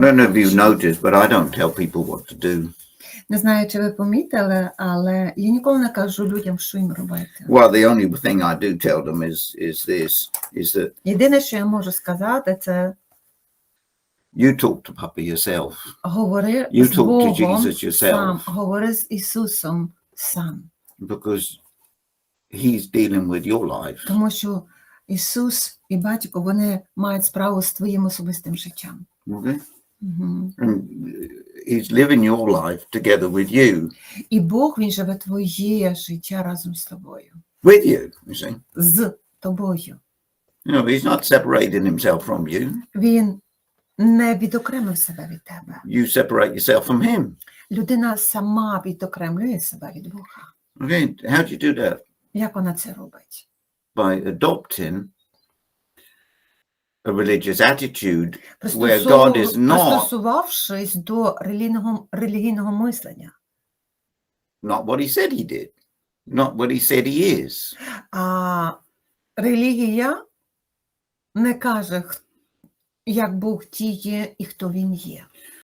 I don't know if you've noticed, but I don't tell people what to do. Не знаю, чи ви помітили, але я ніколи не кажу людям, що їм робити. Well, the only thing I do tell them is is this: is that Єдине, що я можу сказати, це you talk to Papa yourself. говори You з talk to Богом Jesus yourself. сам, говори з Ісусом сам. because he's dealing with your life. Тому що Ісус і батько вони мають справу з твоїм особистим життям. Okay? Мгм. And he's living your life together with you, І Бог він живе твоє життя разом з тобою, with you, you see. з тобою. You know, he's not separating himself from you. Він не відокремив себе від тебе. You separate yourself from him. Людина сама відокремлює себе від Бога. Okay, how do you do that? Як вона це робить? By adopting a religious attitude where God is not, Пристосувавшись до релігійного, релігійного мислення. not what he said he did, not what he said he is. А релігія не каже, х- як Бог діє і хто він є.